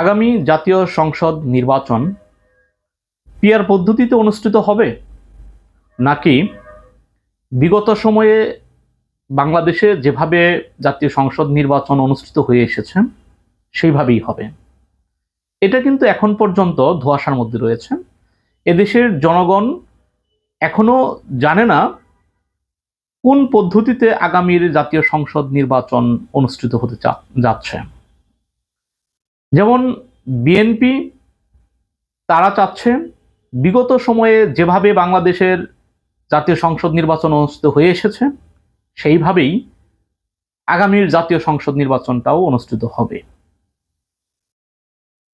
আগামী জাতীয় সংসদ নির্বাচন পিয়ার পদ্ধতিতে অনুষ্ঠিত হবে? নাকি বিগত সময়ে বাংলাদেশে যেভাবে জাতীয় সংসদ নির্বাচন অনুষ্ঠিত হয়ে এসেছে, সেইভাবেই হবে। এটা কিন্তু এখন পর্যন্ত ধোঁয়াশার মধ্যে রয়েছে। এদেশের জনগণ এখনও জানে না কোন পদ্ধতিতে আগামীর জাতীয় সংসদ নির্বাচন অনুষ্ঠিত হতে যাচ্ছে। যেমন বিএনপি, তারা চাচ্ছে বিগত সময়ে যেভাবে বাংলাদেশের জাতীয় সংসদ নির্বাচন অনুষ্ঠিত হয়ে এসেছে, সেইভাবেই আগামীর জাতীয় সংসদ নির্বাচনটাও অনুষ্ঠিত হবে।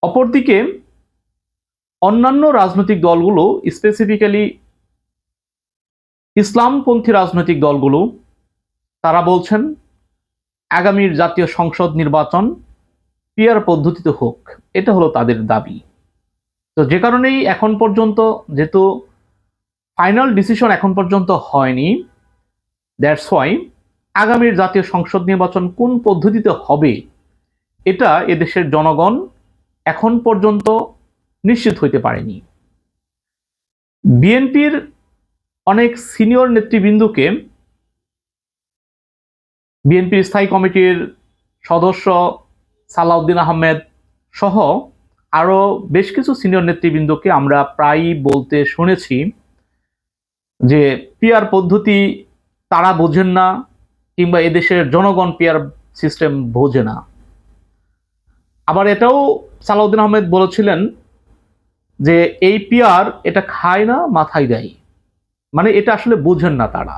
অপরদিকে, অন্যান্য রাজনৈতিক দলগুলো স্পেসিফিক্যালি ইসলামপন্থী রাজনৈতিক দলগুলো, তারা বলছেন, আগামীর জাতীয় সংসদ নির্বাচন পিয়ার পদ্ধতিতে হোক, এটা হলো তাদের দাবি। তো যে কারণেই এখন পর্যন্ত, যেহেতু ফাইনাল ডিসিশন এখন পর্যন্ত হয়নি দ্যাটস ওয়াই আগামীর জাতীয় সংসদ নির্বাচন কোন পদ্ধতিতে হবে, এটা এদেশের জনগণ এখন পর্যন্ত নিশ্চিত হইতে পারেনি। বিএনপির অনেক সিনিয়র নেতৃবৃন্দকে বিএনপির স্থায়ী কমিটির সদস্য সালাউদ্দিন আহমেদ সহ আরও বেশ কিছু সিনিয়র নেতৃবৃন্দকে আমরা প্রায়ই বলতে শুনেছি যে পিয়ার পদ্ধতি তারা বোঝেন না কিংবা এদেশের জনগণ পিয়ার সিস্টেম বোঝে না। আবার এটাও সালাউদ্দিন আহমেদ বলেছিলেন যে এই পিয়ার এটা খায় না, মাথায় দেয়। মানে এটা আসলে বোঝেন না তারা।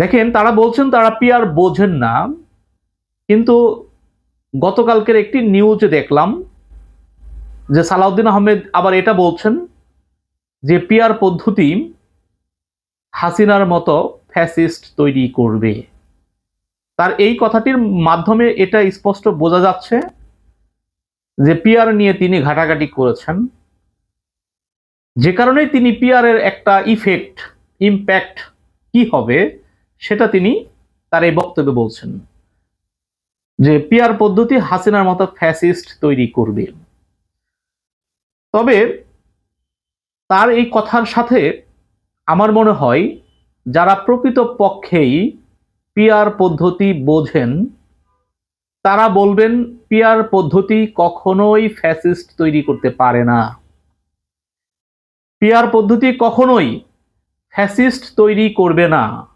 দেখেন, তারা বলছেন তারা পিয়ার বোঝেন না, কিন্তু গতকালকের একটি নিউজে দেখলাম যে সালাউদ্দিন আহমেদ আবার এটা বলছেন যে পিয়ার পদ্ধতি হাসিনার মতো ফ্যাসিস্ট তৈরি করবে। তার এই কথাটির মাধ্যমে এটা স্পষ্ট বোঝা যাচ্ছে যে পিয়ার নিয়ে তিনি ঘাটাঘাটি করেছেন। যে কারণে তিনি পিয়ারের একটা ইফেক্ট ইম্প্যাক্ট কি হবে সেটা তিনি তার এই বক্তব্যে বলছেন। যে পিয়ার পদ্ধতি হাসিনার মতো ফ্যাসিস্ট তৈরি করবে। তবে তার এই কথার সাথে আমার মনে হয়, যারা প্রকৃত পক্ষেই পিয়ার পদ্ধতি বোঝেন, তারা বলবেন পিয়ার পদ্ধতি কখনোই ফ্যাসিস্ট তৈরি করতে পারে না। পিয়ার পদ্ধতি কখনোই ফ্যাসিস্ট তৈরি করবে না।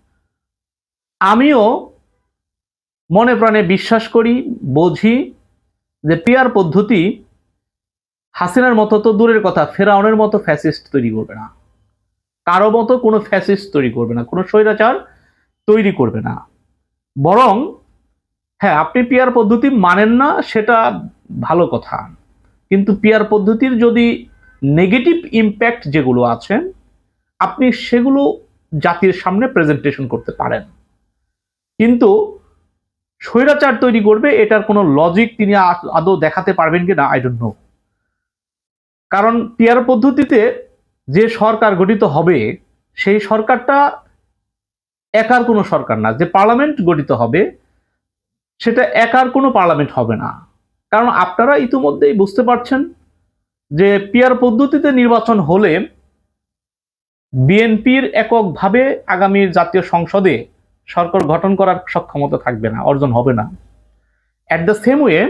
আমিও মনে প্রাণে বিশ্বাস করি, বুঝি যে পিয়ার পদ্ধতি হাসিনার মতো তো দূরের কথা, ফেরাউনের মতো ফ্যাসিস্ট তৈরি করবে না। কারও মতো কোনো ফ্যাসিস্ট তৈরি করবে না, কোনো স্বৈরাচার তৈরি করবে না। বরং হ্যাঁ আপনি পিয়ার পদ্ধতি মানেন না, সেটা ভালো কথা। কিন্তু পিয়ার পদ্ধতির যদি নেগেটিভ ইম্প্যাক্ট যেগুলো আছে, আপনি সেগুলো জাতির সামনে প্রেজেন্টেশন করতে পারেন। কিন্তু স্বৈরাচার তৈরি করবে, এটার কোনো লজিক তিনি আদৌ দেখাতে পারবেন কিনা? আই ডোন্ট নো কারণ পিয়ার পদ্ধতিতে যে সরকার গঠিত হবে, সেই সরকারটা একার কোনো সরকার না। যে পার্লামেন্ট গঠিত হবে, সেটা একার কোনো পার্লামেন্ট হবে না। কারণ আপনারা ইতিমধ্যেই বুঝতে পারছেন যে পিয়ার পদ্ধতিতে নির্বাচন হলে বিএনপির এককভাবে আগামী জাতীয় সংসদে সরকার গঠন করার সক্ষমতা থাকবে না, অর্জন হবে না। At the same way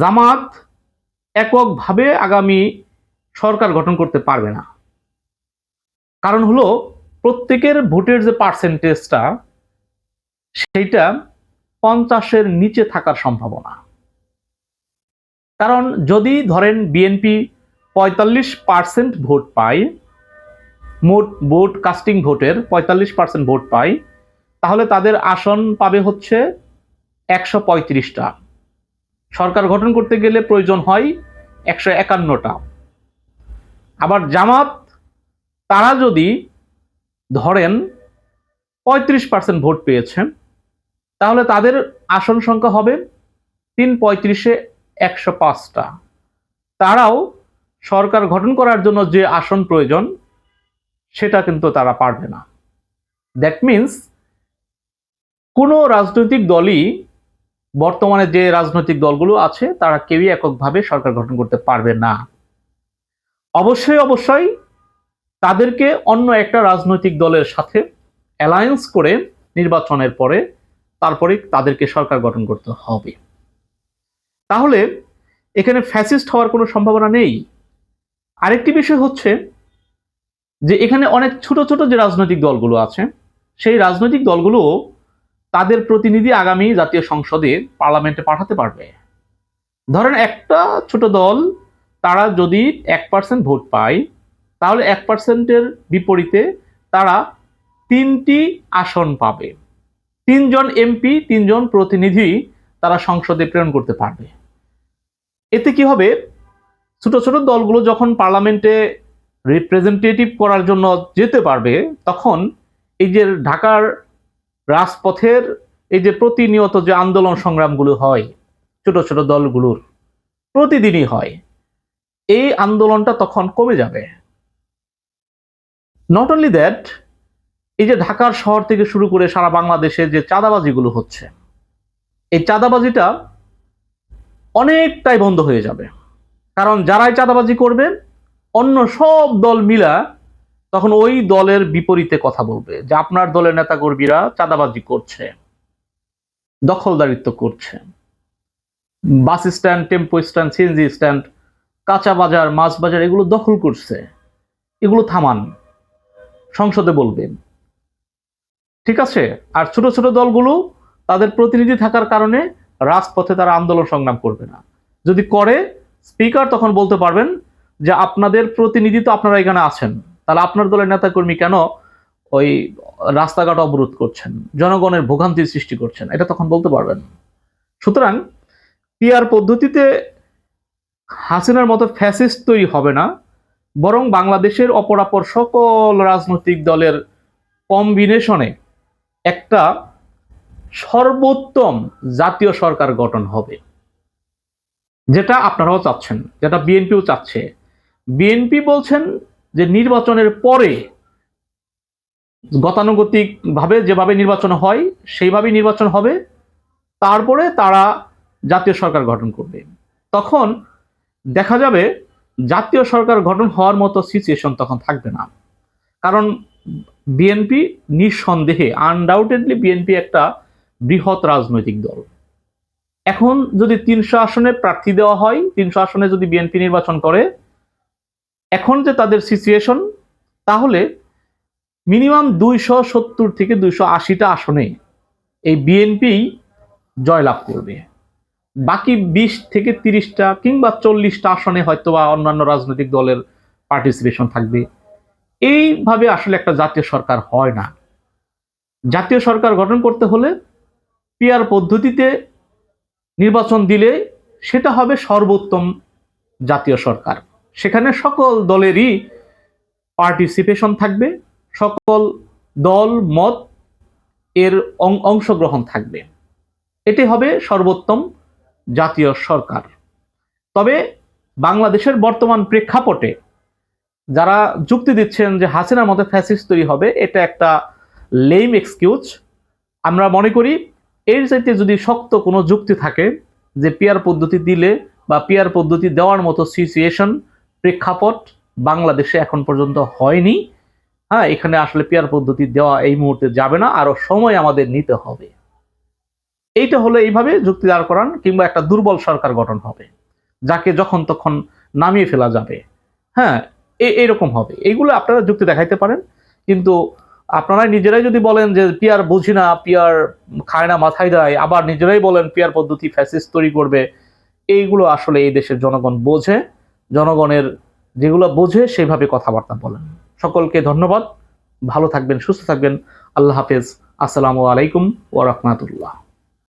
Jamaat এককভাবে আগামী সরকার গঠন করতে পারবে না। কারণ হলো, প্রত্যেকের ভোটের যে পার্সেন্টেজটা সেইটা পঞ্চাশের নিচে থাকার সম্ভাবনা। কারণ যদি ধরেন বিএনপি পঁয়তাল্লিশ পার্সেন্ট ভোট পায়, মোট ভোট কাস্টিং ভোটের পঁয়তাল্লিশ পার্সেন্ট ভোট পায় তাহলে তাদের আসন পাবে হচ্ছে একশো পঁয়ত্রিশটা। সরকার গঠন করতে গেলে প্রয়োজন হয় একশো একান্নটা। আবার জামাত, তারা যদি ধরেন পঁয়ত্রিশ পার্সেন্ট ভোট পেয়েছেন তাহলে তাদের আসন সংখ্যা হবে তিন পঁয়ত্রিশে একশো পাঁচটা। তারাও সরকার গঠন করার জন্য যে আসন প্রয়োজন, সেটা কিন্তু তারা পারবে না। দ্যাট মিন্স কোনো রাজনৈতিক দলই বর্তমানে যে রাজনৈতিক দলগুলো আছে, তারা কেউই এককভাবে সরকার গঠন করতে পারবে না। অবশ্যই অবশ্যই তাদেরকে অন্য একটা রাজনৈতিক দলের সাথে অ্যালায়েন্স করে নির্বাচনের পরে তারপরে তাদেরকে সরকার গঠন করতে হবে। তাহলে এখানে ফ্যাসিস্ট হওয়ার কোনো সম্ভাবনা নেই। আরেকটি বিষয় হচ্ছে যে এখানে অনেক ছোট ছোট যে রাজনৈতিক দলগুলো আছে, সেই রাজনৈতিক দলগুলো তাদের প্রতিনিধি আগামী জাতীয় সংসদে পার্লামেন্টে পাঠাতে পারবে। ধরেন একটা ছোট দল, তারা যদি এক পার্সেন্ট ভোট পায়, তাহলে এক পার্সেন্টের বিপরীতে তারা তিনটি আসন পাবে। তিনজন এমপি, তিনজন প্রতিনিধি তারা সংসদে প্রেরণ করতে পারবে। এতে কি হবে? ছোট ছোট দলগুলো যখন পার্লামেন্টে রিপ্রেজেন্টেটিভ করার জন্য যেতে পারবে, তখন এই যে ঢাকার রাজপথের এই যে প্রতিনিয়ত যে আন্দোলন সংগ্রামগুলো হয়, ছোট ছোট দলগুলোর, প্রতিদিনই হয়, এই আন্দোলনটা তখন কমে যাবে। নট অনলি দ্যাট এই যে ঢাকার শহর থেকে শুরু করে সারা বাংলাদেশে যে চাঁদাবাজিগুলো হচ্ছে, এই চাঁদাবাজিটা অনেকটাই বন্ধ হয়ে যাবে। কারণ যারাই চাঁদাবাজি করবে, অন্য সব দল মিলা তখন ওই দলের বিপরীতে কথা বলবে যে আপনার দলের নেতাকর্মীরা চাঁদাবাজি করছে, দখলদারিত্ব করছে। Bus stand, tempo stand CNG stand, কাঁচা বাজার, মাছ বাজার, এগুলো দখল করছে। এগুলো থামান, সংসদে বলবেন ঠিক আছে? আর ছোট ছোট দলগুলো তাদের প্রতিনিধি থাকার কারণে রাজপথে তারা আন্দোলন সংগ্রাম করবে না। যদি করে, স্পিকার তখন বলতে পারবেন যে আপনাদের প্রতিনিধি তো আপনারা এখানে আছেন। তাহলে আপনার দলের নেতাকর্মী কেন ওই রাস্তাঘাট অবরোধ করছেন? জনগণের ভোগান্তির সৃষ্টি করছেন, এটা তখন বলতে পারবেন সুতরাং পিআর পদ্ধতিতে হাসিনার মতো ফ্যাসিস্ট তৈরি হবে না, বরং বাংলাদেশের অপরাপর সকল রাজনৈতিক দলের কম্বিনেশনে একটা সর্বোত্তম জাতীয় সরকার গঠন হবে, যেটা আপনারাও চাচ্ছেন, যেটা বিএনপিও চাচ্ছে। বিএনপি বলছেন নির্বাচনের পরে গতানুগতিক ভাবে যেভাবে নির্বাচন হয়, সেইভাবেই নির্বাচন হবে। তারপরে তারা জাতীয় সরকার গঠন করবে। তখন দেখা যাবে জাতীয় সরকার গঠন হওয়ার মতো সিচুয়েশন তখন থাকবে না। কারণ বিএনপি নিঃসন্দেহে আনডাউটেডলি বিএনপি একটা বৃহৎ রাজনৈতিক দল। এখন যদি তিনশো আসনে প্রার্থী দেওয়া হয়, তিনশো আসনে যদি বিএনপি নির্বাচন করে এখন যে তাদের সিচুয়েশন তাহলে মিনিমাম দুইশো সত্তর থেকে দুইশো আশিটা আসনে এই বিএনপি জয়লাভ করবে। বাকি বিশ থেকে তিরিশটা কিংবা চল্লিশটা আসনে হয়তো বা অন্যান্য রাজনৈতিক দলের পার্টিসিপেশন থাকবে। এইভাবে আসলে একটা জাতীয় সরকার হয় না। জাতীয় সরকার গঠন করতে হলে পিয়ার পদ্ধতিতে নির্বাচন দিলে সেটা হবে সর্বোত্তম জাতীয় সরকার। সেখানে সকল দলেরই পার্টিসিপেশন থাকবে, সকল দল, মত এর অংশগ্রহণ থাকবে। এটি হবে সর্বোত্তম জাতীয় সরকার। তবে বাংলাদেশের বর্তমান প্রেক্ষাপটে যারা যুক্তি দিচ্ছেন যে হাসিনার মতো ফ্যাসিস তৈরি হবে, এটা একটা লেম এক্সকিউজ আমরা মনে করি এর চাইতে যদি শক্ত কোনো যুক্তি থাকে যে পিয়ার পদ্ধতি দিলে বা পিয়ার পদ্ধতি দেওয়ার মতো সিচুয়েশন প্রেক্ষাপট বাংলাদেশে এখন পর্যন্ত হয়নি। হ্যাঁ এখানে আসলে পিয়ার পদ্ধতি দেওয়া এই মুহূর্তে যাবে না, আরও সময় আমাদের নিতে হবে। এইটা হলো এইভাবে যুক্তি দাঁড় করান, কিংবা একটা দুর্বল সরকার গঠন হবে, যাকে যখন তখন নামিয়ে ফেলা যাবে। হ্যাঁ এ- এরকম হবে। এইগুলো আপনারা যুক্তি দেখাইতে পারেন, কিন্তু আপনারা নিজেরাই যদি বলেন যে পিয়ার বুঝি না পিয়ার খায় না, মাথায় দেয়, আবার নিজেরাই বলেন পিয়ার পদ্ধতি ফ্যাসিস্ট তৈরি করবে, এইগুলো আসলে এই দেশের জনগণ বোঝে। জনগণের যেগুলো বোঝে সেইভাবে কথাবার্তা বলেন। সকলকে ধন্যবাদ। ভালো থাকবেন, সুস্থ থাকবেন। আল্লাহ হাফেজ। আসসালামু আলাইকুম ওয়া রাহমাতুল্লাহ।